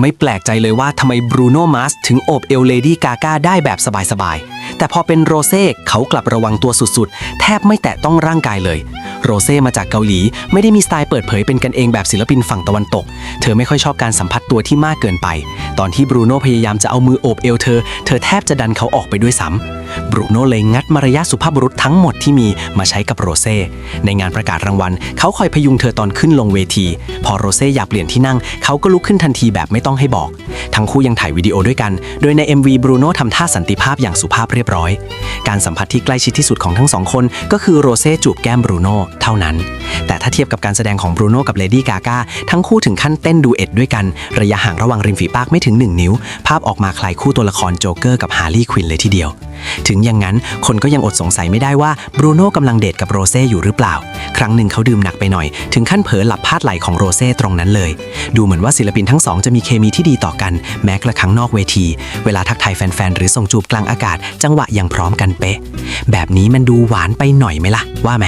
ไม่แปลกใจเลยว่าทำไมบรูโน่มาสถึงโอบเอลเลดี้กาก้าได้แบบสบายๆ แต่พอเป็นโรเซ่เขากลับระวังตัวสุดๆ แทบไม่แตะต้องร่างกายเลย โรเซ่มาจากเกาหลี ไม่ได้มีสไตล์เปิดเผยเป็นกันเองแบบศิลปินฝั่งตะวันตก เธอไม่ค่อยชอบการสัมผัสตัวที่มากเกินไป ตอนที่บรูโน่พยายามจะเอามือโอบเอลเธอ เธอแทบจะดันเขาออกไปด้วยซ้ำ บรูโน่เลยงัดมารยาทสุภาพบุรุษทั้งหมดที่มีมาใช้กับโรเซ่ในงานประกาศรางวัล เขาคอยพยุงเธอตอนขึ้นลงเวที พอโรเซ่อยากเปลี่ยนที่นั่ง เขาก็ลุกขึ้นทันทีแบบไม่ต้องให้บอก ทั้งคู่ยังถ่ายวิดีโอด้วยกัน โดยใน MV บรูโน่ทำท่าสันติภาพอย่างสุภาพเรียบร้อย การสัมผัสที่ใกล้ชิดที่สุดของทั้งสองคน ก็คือโรเซ่จูบแก้มบรูโน่เท่านั้น แต่ถ้าเทียบกับการแสดงของบรูโน่กับเลดี้กาก้าทั้งคู่ถึงขั้นเต้นดูเอ็ดด้วยกัน ระยะห่างระหว่างริมฝีปากไม่ถึง 1 นิ้ว ภาพออกมาคล้ายคู่ตัวละครโจ๊กเกอร์กับฮาร์ลีย์ควินเลยทีเดียว ถึงอย่างนั้นคนก็ยังอดสงสัยไม่ได้ว่าบรูโน่กำลังเดทกับโรเซ่อยู่หรือเปล่า ครั้งหนึ่งเขาดื่มหนักไปหน่อย ถึงขั้นเผลอหลับพาดไหล่ของโรเซ่ตรงนั้นเลย ดูเหมือนว่าศิลปินทั้งสองจะมีเคมีที่ดีต่อกัน แม้กระทั่งนอกเวที เวลาทักทายแฟนๆ หรือส่งจูบกลางอากาศ จังหวะยังพร้อมกันเป๊ะ แบบนี้มันดูหวานไปหน่อยไหมล่ะ ว่าไหม